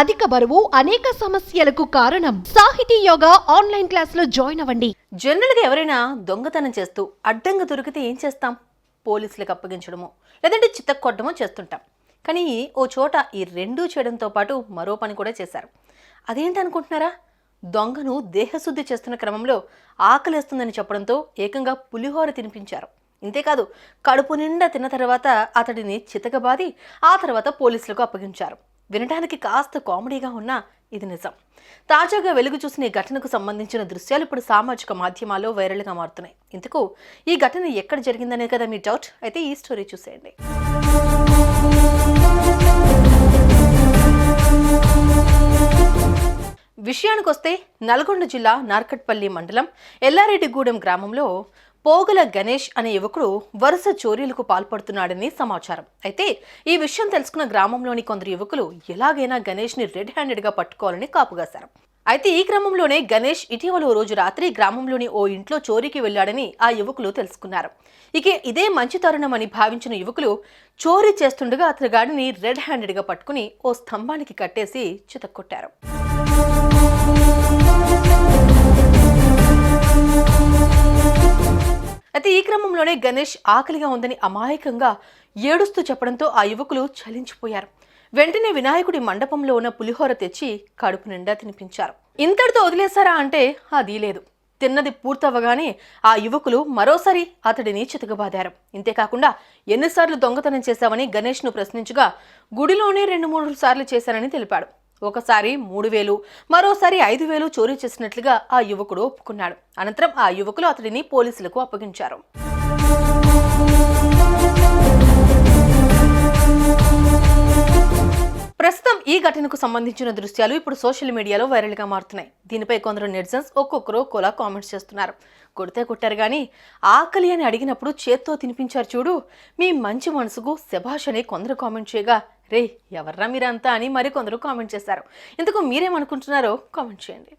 అధిక బరువు అనేక సమస్యలకు కారణం. సాహితీ యోగా ఆన్లైన్ క్లాసులో జాయిన్ అవ్వండి. జనరల్గా ఎవరైనా దొంగతనం చేస్తూ అడ్డంగా దొరికితే ఏం చేస్తాం? పోలీసులకు అప్పగించడమో లేదంటే చిత్తకొట్టడమో చేస్తుంటాం. కానీ ఓ చోట ఈ రెండూ చేయడంతో పాటు మరో పని కూడా చేశారు. అదేంటి అనుకుంటున్నారా? దొంగను దేహశుద్ధి చేస్తున్న క్రమంలో ఆకలేస్తుందని చెప్పడంతో ఏకంగా పులిహోర తినిపించారు. ఇంతేకాదు కడుపు నిండా తిన్న తర్వాత అతడిని చితకబాది ఆ తర్వాత పోలీసులకు అప్పగించారు. వినడానికి కాస్త కామెడీగా ఉన్నా ఇది నిజం. తాజాగా వెలుగు చూసిన ఈ ఘటనకు సంబంధించిన దృశ్యాలు ఇప్పుడు సామాజిక మాధ్యమాల్లో వైరల్గా మారుతున్నాయి. ఇందుకు ఈ ఘటన ఎక్కడ జరిగిందనే కదా మీ డౌట్? అయితే ఈ స్టోరీ చూసేయండి. విషయానికొస్తే నల్గొండ జిల్లా నార్కట్పల్లి మండలం ఎల్లారెడ్డిగూడెం గ్రామంలో పోగల గణేష్ అనే యువకుడు వరుస చోరీలకు పాల్పడుతున్నాడని సమాచారం. అయితే ఈ విషయం తెలుసుకున్న గ్రామంలోని కొందరు యువకులు ఎలాగైనా గణేష్ని రెడ్ హ్యాండెడ్గా పట్టుకోవాలని కాపుగాశారు. అయితే ఈ క్రమంలోనే గణేష్ ఇటీవల రోజు రాత్రి గ్రామంలోని ఓ ఇంట్లో చోరీకి వెళ్ళాడని ఆ యువకులు తెలుసుకున్నారు. ఇక ఇదే మంచి తరుణం అని భావించిన యువకులు చోరీ చేస్తుండగా అతని గాడిని రెడ్ హ్యాండెడ్గా పట్టుకుని ఓ స్తంభానికి కట్టేసి చితక్కొట్టారు. ఈ క్రమంలోనే గణేష్ ఆకలిగా ఉందని అమాయకంగా ఏడుస్తూ చెప్పడంతో ఆ యువకులు చలించిపోయారు. వెంటనే వినాయకుడి మండపంలో ఉన్న పులిహోర తెచ్చి కడుపు నిండా తినిపించారు. ఇంతటితో వదిలేశారా అంటే అది లేదు. తిన్నది పూర్తవగానే ఆ యువకులు మరోసారి అతడిని చితకబాదారు ఇంతేకాకుండా ఎన్నిసార్లు దొంగతనం చేశావని గణేష్ను ప్రశ్నించగా గుడిలోనే రెండు మూడు సార్లు చేశానని తెలిపాడు. ఒకసారి మూడు వేలు మరోసారి ఐదు వేలు చోరీ చేసినట్లుగా ఆ యువకుడు ఒప్పుకున్నాడు. అనంతరం ఆ యువకులు అతడిని పోలీసులకు అప్పగించారు. ఈ ఘటనకు సంబంధించిన దృశ్యాలు ఇప్పుడు సోషల్ మీడియాలో వైరల్గా మారుతున్నాయి. దీనిపై కొందరు నెటిజన్స్ ఒక్కొక్కరు కోలా కామెంట్స్ చేస్తున్నారు. కొడితే కొట్టారు కానీ ఆకలి అని అడిగినప్పుడు చేత్తో తినిపించారు చూడు. మీ మంచి మనసుకు శభాష్ అని కొందరు కామెంట్ చేయగా రే ఎవర్రా మీరంతా అని మరి కొందరు కామెంట్ చేశారు. ఇంతకు మీరేమనుకుంటున్నారో కామెంట్ చేయండి.